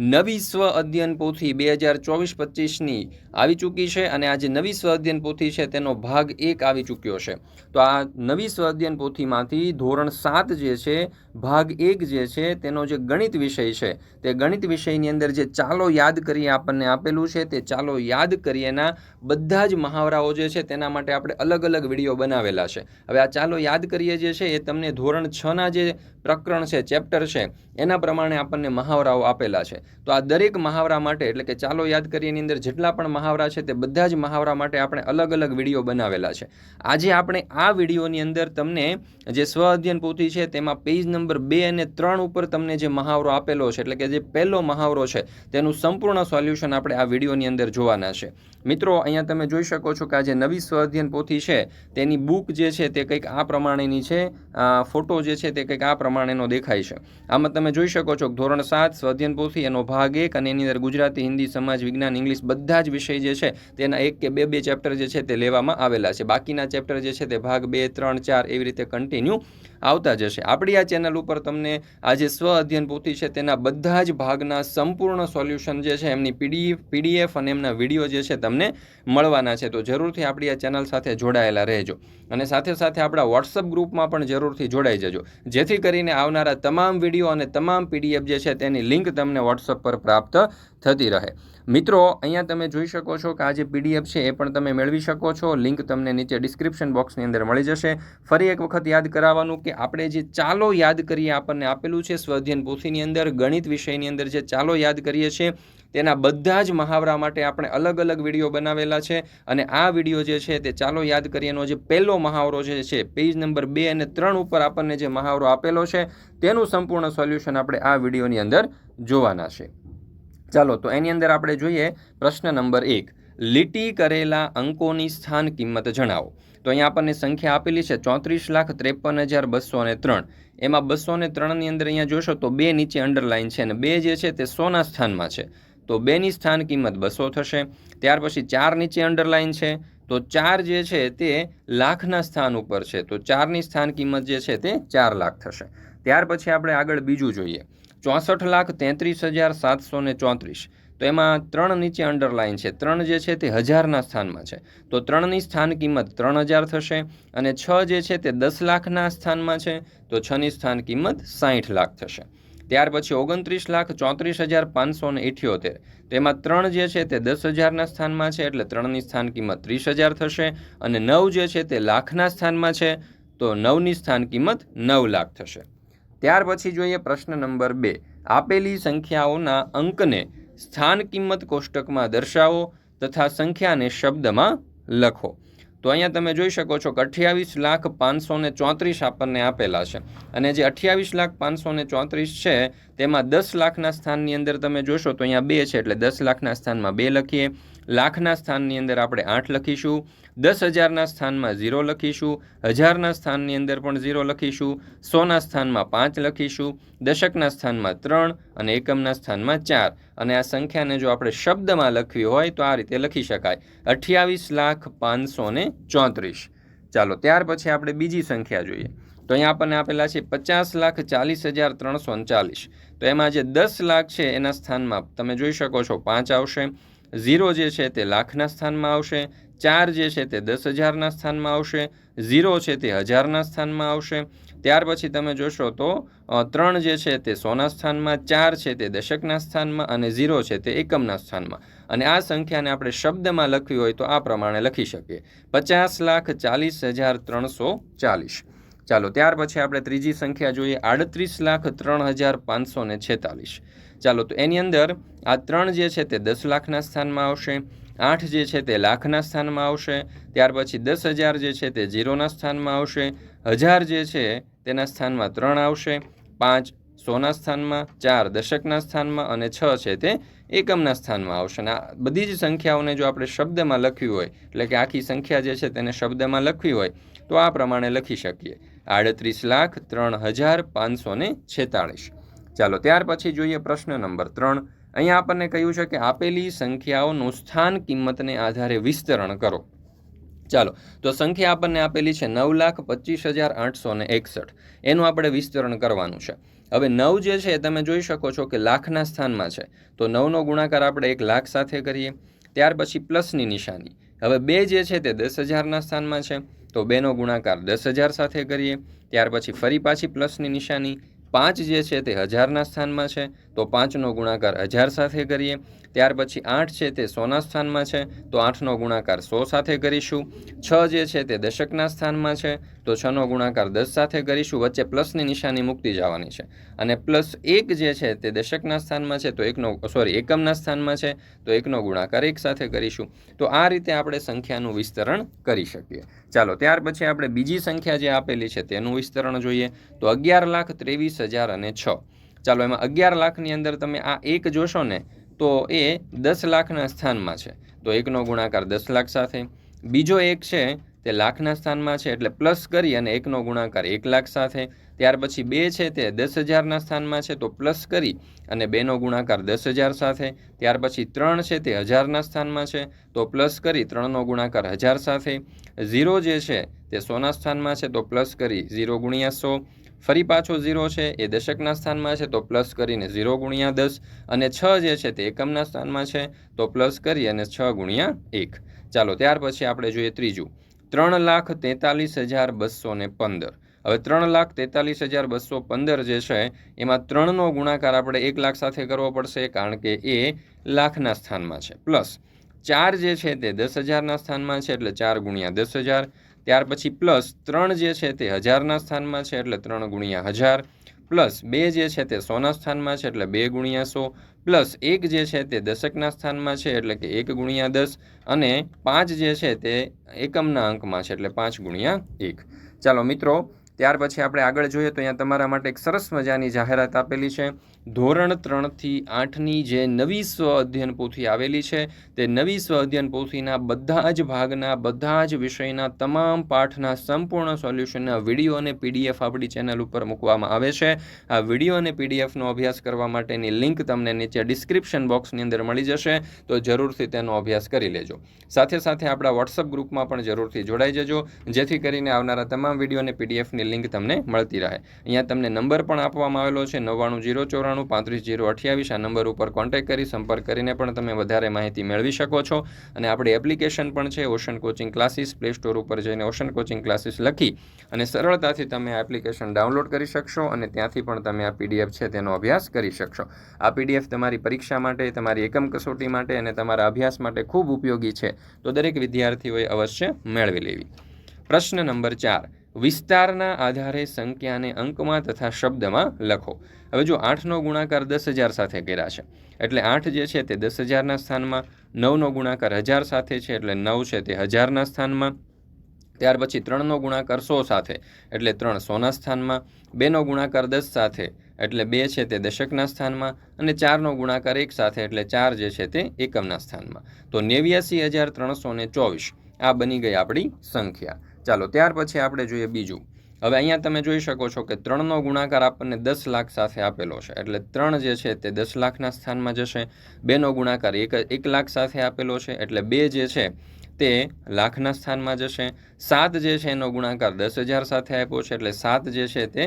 નવી સ્વ અધ્યયન પોથી બે હજાર ચોવીસ પચીસની આવી ચૂકી છે અને આ જે નવી સ્વ અધ્યયન પોથી છે તેનો ભાગ એક આવી ચૂક્યો છે. તો આ નવી સ્વ અધ્યયન પોથીમાંથી ધોરણ સાત જે છે, ભાગ એક જે છે, તેનો જે ગણિત વિષય છે, તે ગણિત વિષયની અંદર જે ચાલો યાદ કરીએ આપણને આપેલું છે, તે ચાલો યાદ કરીએના બધા જ મહાવરાઓ જે છે તેના માટે આપણે અલગ અલગ વીડિયો બનાવેલા છે. હવે આ ચાલો યાદ કરીએ જે છે એ તમને ધોરણ છના જે પ્રકરણ છે, ચેપ્ટર છે, એના પ્રમાણે આપણને મહાવરાઓ આપેલા છે. તો આ દરેક મહાવરા માટે, એટલે કે ચાલો યાદ કરીએ એની અંદર જેટલા પણ મહાવરા છે તે બધા જ મહાવરા માટે આપણે અલગ અલગ વીડિયો બનાવેલા છે. આજે આપણે આ વિડીયોની અંદર તમને જે સ્વ અધ્યયન પોથી છે તેમાં પેજ નંબર બે અને ત્રણ ઉપર તમને જે મહાવરો આપેલો છે, એટલે કે જે પહેલો મહાવરો છે, તેનું સંપૂર્ણ સોલ્યુશન આપણે આ વિડીયોની અંદર જોવાના છે. મિત્રો, અહીંયા તમે જોઈ શકો છો કે આ જે નવી સ્વ અધ્યયન પોથી છે, તેની બુક જે છે તે કંઈક આ પ્રમાણેની છે ફોટો જે છે તે કંઈક આ પ્રમાણેનો દેખાય છે. આમાં તમે જોઈ શકો છો ધોરણ સાત સ્વ અધ્યયન પોથી એનો ભાગ એક અને એની અંદર ગુજરાતી, હિન્દી, સમાજ, વિજ્ઞાન, ઇંગ્લિશ બધા જ વિષય જે છે તેના એક કે બે બે ચેપ્ટર જે છે તે લેવામાં આવેલા છે. બાકીના ચેપ્ટર જે છે તે ભાગ બે, ત્રણ, ચાર એવી રીતે કન્ટિન્યુ આવતા જશે. આપણી આ ચેનલ ઉપર તમને આ જે સ્વ અધ્યયન પોથી છે તેના બધા જ ભાગના સંપૂર્ણ સોલ્યુશન જે છે એમની પીડી, પીડીએફ અને એમના વીડિયો જે છે તમને મળવાના છે. તો જરૂરથી આપણી આ ચેનલ સાથે જોડાયેલા રહેજો. અને સાથે સાથે આપણા વોટ્સઅપ ગ્રુપમાં પણ જરૂરથી જોડાઈ જજો. જેથી કરીને આવનારા તમામ વીડિયો અને તમામ પીડીએફ જે છે તેની લિંક તમને વોટ્સઅપ પર પ્રાપ્ત થતી રહે. મિત્રો, અહીંયા તમે જોઈ શકો છો કે આ જે પીડીએફ છે એ પણ તમે મેળવી શકો છો. લિંક તમને નીચે ડિસ્ક્રિપ્શન બોક્સની અંદર મળી જશે. ફરી એક વખત યાદ કરાવવાનું કે આપણે જે ચાલો યાદ કરીએ આપણને આપેલું છે સ્વધ્યન પોથીની અંદર, ગણિત વિષયની અંદર જે ચાલો યાદ કરીએ છીએ તેના બધા જ મહાવરા માટે આપણે અલગ અલગ વીડિયો બનાવેલા છે અને આ વીડિયો જે છે તે ચાલો યાદ કરીએનો જે પહેલો મહાવરો જે છે પેજ નંબર બે અને ત્રણ ઉપર આપણને જે મહાવરો આપેલો છે તેનું સંપૂર્ણ સોલ્યુશન આપણે આ વિડીયોની અંદર જોવાના છે. ચાલો તો એની અંદર આપણે જોઈએ પ્રશ્ન નંબર એક, લીટી કરેલા અંકોની સ્થાન કિંમત જણાવો. તો અહીંયા આપણને સંખ્યા આપેલી છે ચોત્રીસ લાખ ત્રેપન હજાર બસો ને ત્રણ. એમાં બસો ને ત્રણની અંદર અહીંયા જોશો તો બે નીચે અંડરલાઇન છે અને બે જે છે તે સોના સ્થાનમાં છે. તો બેની સ્થાન કિંમત બસો થશે. ત્યાર પછી ચાર નીચે અંડરલાઇન છે. તો ચાર જે છે તે લાખના સ્થાન ઉપર છે. તો ચારની સ્થાન કિંમત જે છે તે ચાર લાખ થશે. ત્યાર પછી આપણે આગળ બીજું જોઈએ. ચોસઠ લાખ તેત્રીસ હજાર સાતસો ને ચોત્રીસ. તો એમાં ત્રણ નીચે અંડરલાઇન છે. ત્રણ જે છે તે હજારના સ્થાનમાં છે. તો ત્રણની સ્થાન કિંમત ત્રણ હજાર થશે અને છ જે છે તે દસ લાખના સ્થાનમાં છે. તો છની સ્થાન કિંમત સાહીઠ લાખ થશે. ત્યાર પછી ઓગણત્રીસ લાખ ચોત્રીસ હજાર પાંચસો ને ઇઠ્યોતેર. તેમાં ત્રણ જે છે તે દસ હજારના સ્થાનમાં છે, એટલે ત્રણની સ્થાન કિંમત ત્રીસ હજાર થશે અને નવ જે છે તે લાખના સ્થાનમાં છે, તો નવની સ્થાન કિંમત નવ લાખ થશે. ત્યાર પછી જોઈએ પ્રશ્ન નંબર બે. આપેલી સંખ્યાઓના અંકને સ્થાન કિંમત કોષ્ટકમાં દર્શાવો તથા સંખ્યાને શબ્દમાં લખો. તો અહીંયા તમે જોઈ શકો છો કે અઠ્યાવીસ લાખ પાંચસો ને ચોત્રીસ આપણને આપેલા છે. અને જે અઠ્યાવીસ લાખ પાંચસો ને ચોત્રીસ છે, તેમાં દસ લાખના સ્થાનની અંદર તમે જોશો તો અહીંયા બે છે, એટલે દસ લાખના સ્થાનમાં બે લખીએ. લાખના સ્થાનની અંદર આપણે આઠ લખીશું, દસ હજારના સ્થાનમાં ઝીરો લખીશું, હજારના સ્થાનની અંદર પણ ઝીરો લખીશું, સોના સ્થાનમાં પાંચ લખીશું, દશકના સ્થાનમાં ત્રણ અને એકમના સ્થાનમાં ચાર. અને આ સંખ્યાને જો આપણે શબ્દમાં લખવી હોય તો આ રીતે લખી શકાય. અઠ્યાવીસ લાખ પાંચસો ને ચોત્રીસ. ચાલો, ત્યાર પછી આપણે બીજી સંખ્યા જોઈએ. તો અહીંયા આપણને આપેલા છે પચાસ લાખ ચાલીસ હજાર ત્રણસો ચાલીસ. તો એમાં જે દસ લાખ છે એના સ્થાનમાં તમે જોઈ શકો છો પાંચ આવશે. ઝીરો જે છે તે લાખના સ્થાનમાં આવશે, ચાર જે છે તે દસ હજારના સ્થાનમાં આવશે, ઝીરો છે તે હજારના સ્થાનમાં આવશે. ત્યાર પછી તમે જોશો તો ત્રણ જે છે તે સોના સ્થાનમાં, ચાર છે તે દશકના સ્થાનમાં અને ઝીરો છે તે એકમના સ્થાનમાં. અને આ સંખ્યાને આપણે શબ્દમાં લખવી હોય તો આ પ્રમાણે લખી શકીએ. પચાસ લાખ ચાલીસ હજાર ત્રણસો ચાલીસ. ચાલો, ત્યાર પછી આપણે ત્રીજી સંખ્યા જોઈએ. આડત્રીસ લાખ ત્રણ હજાર પાંચસો ને છેતાલીસ. ચાલો તો એની અંદર આ ત્રણ જે છે તે દસ લાખના સ્થાનમાં આવશે, આઠ જે છે તે લાખના સ્થાનમાં આવશે, ત્યાર પછી દસ હજાર જે છે તે ઝીરોના સ્થાનમાં આવશે, હજાર જે છે તેના સ્થાનમાં ત્રણ આવશે, પાંચ સોના સ્થાનમાં, ચાર દશકના સ્થાનમાં અને છ છે તે એકમના સ્થાનમાં આવશે. અને આ બધી જ સંખ્યાઓને જો આપણે શબ્દમાં લખવી હોય, એટલે કે આખી સંખ્યા જે છે તેને શબ્દમાં લખવી હોય, તો આ પ્રમાણે લખી શકીએ. આડત્રીસ લાખ ત્રણ હજાર પાંચસો ને છેતાળીસ. ચાલો, ત્યાર પછી જોઈએ પ્રશ્ન નંબર ત્રણ. અહીંયા આપણને કહ્યું છે કે આપેલી સંખ્યાઓનું સ્થાન કિંમતને આધારે વિસ્તરણ કરો. ચાલો, તો સંખ્યા આપણને આપેલી છે નવ લાખ પચીસ હજાર આઠસો ને એકસઠ. એનું આપણે વિસ્તરણ કરવાનું છે. હવે નવ જે છે તમે જોઈ શકો છો કે લાખના સ્થાનમાં છે. તો નવનો ગુણાકાર આપણે એક લાખ સાથે કરીએ. ત્યાર પછી પ્લસની નિશાની. હવે બે જે છે તે દસ હજારના સ્થાનમાં છે. તો બેનો ગુણાકાર દસ હજાર સાથે કરીએ. ત્યાર પછી ફરી પાછી પ્લસની નિશાની. પાંચ જે છે તે હજારના સ્થાનમાં છે, તો પાંચનો ગુણાકાર હજાર સાથે કરીએ, ત્યાર પછી આઠ છે તે સોના સ્થાનમાં છે, તો આઠનો ગુણાકાર સો સાથે કરીશું. છ જે છે તે દશકના સ્થાનમાં છે તો છનો ગુણાકાર દસ સાથે કરીશું, વચ્ચે પ્લસની નિશાની મૂકતી જવાની છે. અને પ્લસ એક જે છે તે દશકના સ્થાનમાં છે, તો એકનો, સોરી, એકમના સ્થાનમાં છે, તો એકનો ગુણાકાર એક સાથે કરીશું. તો આ રીતે આપણે સંખ્યાનું વિસ્તરણ કરી શકીએ. ચાલો, ત્યાર પછી આપણે બીજી સંખ્યા જે આપેલી છે, તેનું વિસ્તરણ જોઈએ. તો અગિયાર લાખ ત્રેવીસ હજાર અને છ. ચાલો, એમાં અગિયાર લાખની અંદર તમે આ એક જોશો ને, તો એ દસ લાખના સ્થાનમાં છે. તો એકનો ગુણાકાર દસ લાખ સાથે. બીજો એક છે તે લાખના સ્થાનમાં છે એટલે પ્લસ કરી અને એકનો ગુણાકાર એક લાખ સાથે. ત્યાર પછી બે છે તે દસ હજારના સ્થાનમાં છે તો પ્લસ કરી અને બેનો ગુણાકાર દસ હજાર સાથે. ત્યાર પછી ત્રણ છે તે હજારના સ્થાનમાં છે તો પ્લસ કરી ત્રણનો ગુણાકાર હજાર સાથે. ઝીરો જે છે તે સોના સ્થાનમાં છે તો પ્લસ કરી ઝીરો ગુણ્યા સો. ફરી પાછો ઝીરો છે એ દશકના સ્થાનમાં છે તો પ્લસ કરીને ઝીરો ગુણ્યા દસ. અને છ જે છે તે એકમના સ્થાનમાં છે તો પ્લસ કરી અને છ ગુણ્યા એક. ચાલો ત્યાર પછી આપણે જોઈએ ત્રીજું. ત્રણ લાખ તેતાલીસ હજાર બસો ને પંદર. હવે ત્રણ લાખ તેતાલીસ હજાર બસો પંદર જે છે, એમાં ત્રણનો ગુણાકાર આપણે એક લાખ સાથે કરવો પડશે કારણ કે એ લાખના સ્થાનમાં છે. પ્લસ ચાર જે છે તે દસ હજારના સ્થાનમાં છે, એટલે ચાર ગુણ્યા દસ હજાર. ત્યાર પછી પ્લસ ત્રણ જે છે તે હજારના સ્થાનમાં છે, એટલે ત્રણ ગુણ્યા હજાર. પ્લસ બે જે છે તે સોના સ્થાનમાં છે, એટલે બે ગુણ્યા સો. પ્લસ એક જે છે તે દશકના સ્થાનમાં છે, એટલે કે એક ગુણ્યા દસ અને પાંચ જે છે તે એકમના અંકમાં છે, એટલે પાંચ ગુણ્યા એક. ચાલો મિત્રો, ત્યાર પછી આપણે આગળ જોઈએ તો અહીંયા તમારા માટે એક સરસ મજાની જાહેરાત આપેલી છે. ધોરણ ત્રણથી આઠની જે નવી સ્વ અધ્યયન પોથી આવેલી છે, તે નવી સ્વ અધ્યયન પોથીના બધા જ ભાગના, બધા જ વિષયના તમામ પાઠના સંપૂર્ણ સોલ્યુશનના વીડિયો અને પીડીએફ આપણી ચેનલ ઉપર મૂકવામાં આવે છે. આ વીડિયો અને પીડીએફનો અભ્યાસ કરવા માટેની લિંક તમને નીચે ડિસ્ક્રિપ્શન બોક્સની અંદર મળી જશે, તો જરૂરથી તેનો અભ્યાસ કરી લેજો. સાથે સાથે આપણા વોટ્સઅપ ગ્રુપમાં પણ જરૂરથી જોડાઈ જજો, જેથી કરીને આવનારા તમામ વીડિયો અને પીડીએફની લિંક તમને મળતી રહે. અહીંયા તમને નંબર પણ આપવામાં આવેલો છે, નવ્વાણું, જીરો, ચોરાણું પાંત્રીસ જીરો અઠ્યાવીસ આ નંબર ઉપર કોન્ટેક્ટ કરી સંપર્ક કરીને પણ તમે વધારે માહિતી મેળવી શકો છો. અને આપણી એપ્લિકેશન પણ છે Ocean Coaching Classes Play Store ઉપર જઈને ઓશન કોચિંગ ક્લાસીસ લખી અને સરળતાથી તમે આ એપ્લિકેશન ડાઉનલોડ કરી શકશો અને ત્યાંથી પણ તમે આ પીડીએફ છે તેનો અભ્યાસ કરી શકશો. આ પીડીએફ તમારી પરીક્ષા માટે, તમારી એકમ કસોટી માટે અને તમારા અભ્યાસ માટે ખૂબ ઉપયોગી છે. તો દરેક વિદ્યાર્થીઓએ અવશ્ય મેળવી લેવી. પ્રશ્ન નંબર ચાર. વિસ્તારના આધારે સંખ્યાને અંકમાં તથા શબ્દમાં લખો. હવે જો આઠનો ગુણાકાર દસ હજાર સાથે કર્યા છે, એટલે આઠ જે છે તે દસ હજારના સ્થાનમાં, નવનો ગુણાકાર હજાર સાથે છે, એટલે નવ છે તે હજારના સ્થાનમાં. ત્યાર પછી ત્રણનો ગુણાકાર સો સાથે, એટલે ત્રણ સોના સ્થાનમાં. બેનો ગુણાકાર દસ સાથે, એટલે બે છે તે દશકના સ્થાનમાં. અને ચારનો ગુણાકાર એક સાથે, એટલે ચાર જે છે તે એકમના સ્થાનમાં. તો નેવ્યાસી હજાર ત્રણસો ને ચોવીસ, આ બની ગઈ આપણી સંખ્યા. ચાલો, ત્યાર પછી આપણે જોઈએ બીજું. હવે અહીંયા તમે જોઈ શકો છો કે ત્રણનો ગુણાકાર આપણને દસ લાખ સાથે આપેલો છે. એટલે ત્રણ જે છે તે દસ લાખના સ્થાનમાં જશે, બેનો ગુણાકાર એક એક લાખ સાથે આપેલો છે, એટલે બે જે છે તે લાખના સ્થાનમાં જશે. સાત જે છે એનો ગુણાકાર દસ હજાર સાથે આપ્યો છે, એટલે સાત જે છે તે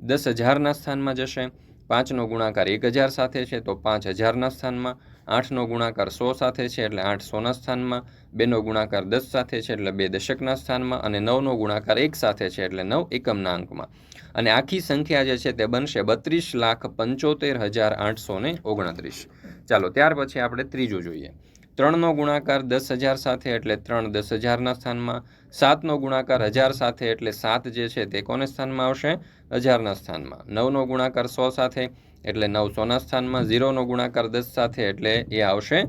દસ હજારના સ્થાનમાં જશે. પાંચનો ગુણાકાર એક હજાર સાથે છે, તો પાંચ હજારના સ્થાનમાં. આઠનો ગુણાકાર સો સાથે છે એટલે આઠ સોના સ્થાનમાં, બેનો ગુણાકાર દસ સાથે છે એટલે બે દશકના સ્થાનમાં અને નવનો ગુણાકાર એક સાથે છે એટલે નવ એકમના અંકમાં. અને આખી સંખ્યા જે છે તે બનશે બત્રીસ લાખ પંચોતેર હજાર આઠસો ઓગણત્રીસ. ચાલો ત્યાર પછી આપણે ત્રીજું જોઈએ. ત્રણનો ગુણાકાર દસ હજાર સાથે એટલે ત્રણ દસ હજારના સ્થાનમાં, સાતનો ગુણાકાર હજાર સાથે એટલે સાત જે છે તે કોને સ્થાનમાં આવશે? હજારના સ્થાનમાં. નવનો ગુણાકાર સો સાથે એટલે નવસોના સ્થાનમાં, ઝીરોનો ગુણાકાર દસ સાથે એટલે એ આવશે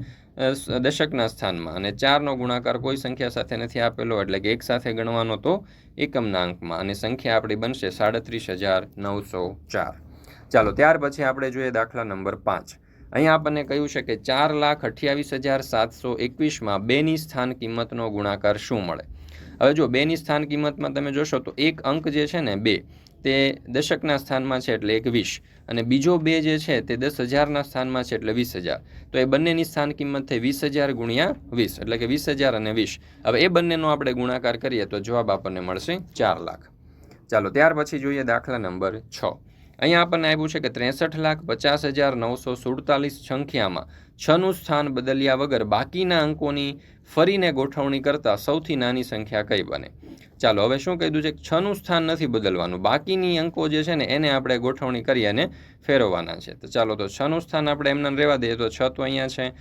દશકના સ્થાનમાં. અને ચારનો ગુણાકાર કોઈ સંખ્યા સાથે નથી આપેલો એટલે કે એક સાથે ગણવાનો તો એકમના અંકમાં. અને સંખ્યા આપણી બનશે સાડત્રીસ હજાર નવસો ચાર. ચાલો, ત્યાર પછી આપણે જોઈએ દાખલા નંબર પાંચ. અહીંયા આપણને કહ્યું છે કે ચાર લાખ અઠ્યાવીસ હજાર સાતસો એકવીસમાં બેની સ્થાન કિંમતનો ગુણાકાર શું મળે? હવે જો બેની સ્થાન કિંમતમાં તમે જોશો તો એક અંક જે છે ને બે, તે દશકના સ્થાનમાં છે એટલે એક વીસ. અને બીજો બે જે છે તે દસ હજારના સ્થાનમાં છે એટલે વીસ હજાર. તો એ બંનેની સ્થાન કિંમત થઈ વીસ હજાર ગુણ્યા વીસ, એટલે કે વીસ હજાર અને વીસ. હવે એ બંનેનો આપણે ગુણાકાર કરીએ તો જવાબ આપણને મળશે ચાર લાખ. ચાલો, ત્યાર પછી જોઈએ દાખલા નંબર છ. અહીંયા આપણને આવ્યું છે કે ત્રેસઠ લાખ પચાસ હજાર નવસો સુડતાલીસ સંખ્યામાં છનું સ્થાન બદલ્યા વગર બાકીના અંકોની ફરીને ગોઠવણી કરતાં સૌથી નાની સંખ્યા કઈ બને? ચાલો, હવે શું કહી કીધું છે છનું સ્થાન નથી બદલવાનું. બાકીની અંકો જે છે ને, એને આપણે ગોઠવણી કરી અને ફેરવવાના છે. તો ચાલો, તો છનું સ્થાન આપણે એમને રહેવા દઈએ. તો છ તો અહીંયા છે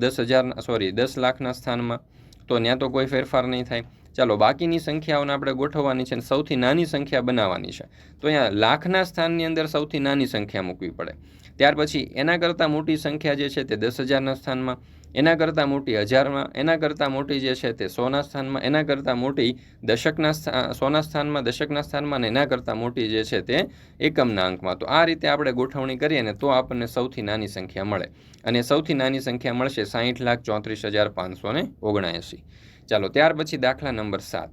દસ હજાર સોરી, દસ લાખના સ્થાનમાં. તો ત્યાં તો કોઈ ફેરફાર નહીં થાય. ચાલો, બાકીની સંખ્યાઓને આપણે ગોઠવવાની છે અને સૌથી નાની સંખ્યા બનાવવાની છે. તો અહીંયા લાખના સ્થાનની અંદર સૌથી નાની સંખ્યા મૂકવી પડે. ત્યાર પછી એના કરતાં મોટી સંખ્યા જે છે તે દસ હજારના સ્થાનમાં, એના કરતાં મોટી હજારમાં, એના કરતાં મોટી જે છે તે સોના સ્થાનમાં, એના કરતાં મોટી દશકના સોના સ્થાનમાં, દશકના સ્થાનમાં અને એના કરતાં મોટી જે છે તે એકમના અંકમાં. તો આ રીતે આપણે ગોઠવણી કરીએ ને તો આપણને સૌથી નાની સંખ્યા મળે. અને સૌથી નાની સંખ્યા મળશે સાહીઠ લાખ ચોત્રીસ હજાર પાંચસો ને ઓગણએંસી. ચાલો, ત્યાર પછી દાખલા નંબર સાત.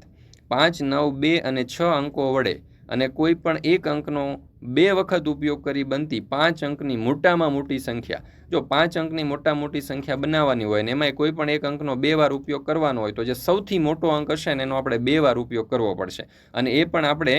પાંચ, નવ, બે અને છ અંકો વડે અને કોઈ પણ એક અંકનો બે વખત ઉપયોગ કરી બનતી પાંચ અંકની મોટામાં મોટી સંખ્યા. જો પાંચ અંકની મોટા મોટી સંખ્યા બનાવવાની હોય ને એમાં કોઈ પણ એક અંકનો બે વાર ઉપયોગ કરવાનો હોય તો જે સૌથી મોટો અંક હશે ને એનો આપણે બે વાર ઉપયોગ કરવો પડશે. અને એ પણ આપણે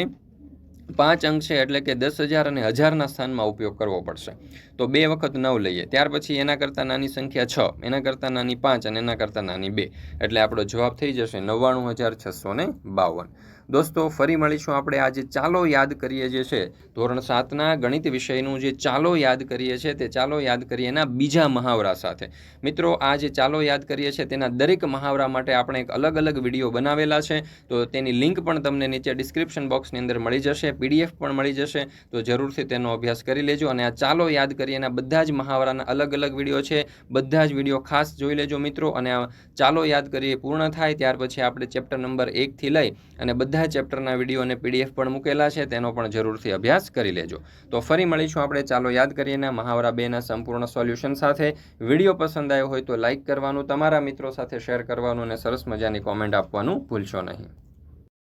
પાંચ અંક છે એટલે કે દસ હજાર અને હજારના સ્થાનમાં ઉપયોગ કરવો પડશે. તો બે વખત નવ લઈએ. ત્યાર પછી એના કરતાં નાની સંખ્યા છ, એના કરતાં નાની પાંચ અને એના કરતાં નાની બે. એટલે આપણો જવાબ થઈ જશે નવ્વાણું હજાર છસો ને બાવન. દોસ્તો, ફરી મળીશું આપણે આજે ચાલો યાદ કરીએ જે છે ધોરણ સાતના ગણિત વિષયનું જે ચાલો યાદ કરીએ છીએ તે ચાલો યાદ કરીએ એના બીજા મહાવરા સાથે. મિત્રો, આ જે ચાલો યાદ કરીએ છીએ તેના દરેક મહાવરા માટે આપણે એક અલગ અલગ વીડિયો બનાવેલા છે. તો તેની લિંક પણ તમને નીચે ડિસ્ક્રિપ્શન બોક્સની અંદર મળી જશે, પીડીએફ પણ મળી જશે. તો જરૂરથી તેનો અભ્યાસ કરી લેજો અને આ ચાલો યાદ કરીએ એના બધા જ મહાવરાના અલગ અલગ વીડિયો છે. બધા જ વીડિયો ખાસ જોઈ લેજો મિત્રો અને ચાલો યાદ કરીએ પૂર્ણ થાય ત્યાર પછી આપણે ચેપ્ટર નંબર એકથી લઈ અને બધા ચેપ્ટરના વીડિયો અને પીડીએફ પણ મૂકેલા છે, તેનો પણ જરૂરથી અભ્યાસ કરી લેજો. તો ફરી મળીશું આપણે, ચાલો યાદ કરીએના મહાવરા બેના સંપૂર્ણ સોલ્યુશન સાથે. વીડિયો પસંદ આવ્યો હોય તો લાઇક કરવાનું, તમારા મિત્રો સાથે શેર કરવાનું અને સરસ મજાની કોમેન્ટ આપવાનું ભૂલશો નહીં.